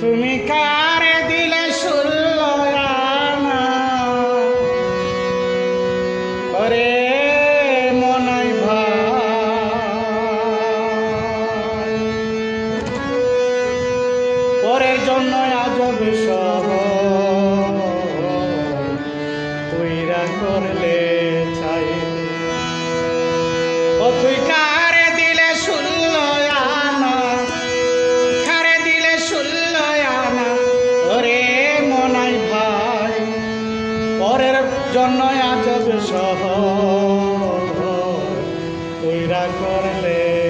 তুমি কারে দিলে শুনল ওরে মনাই ভারের জন্য আজ সহ তুইরা করলে চাই। ও তুই কার নয় আজব সহ তৈরা করলে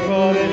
for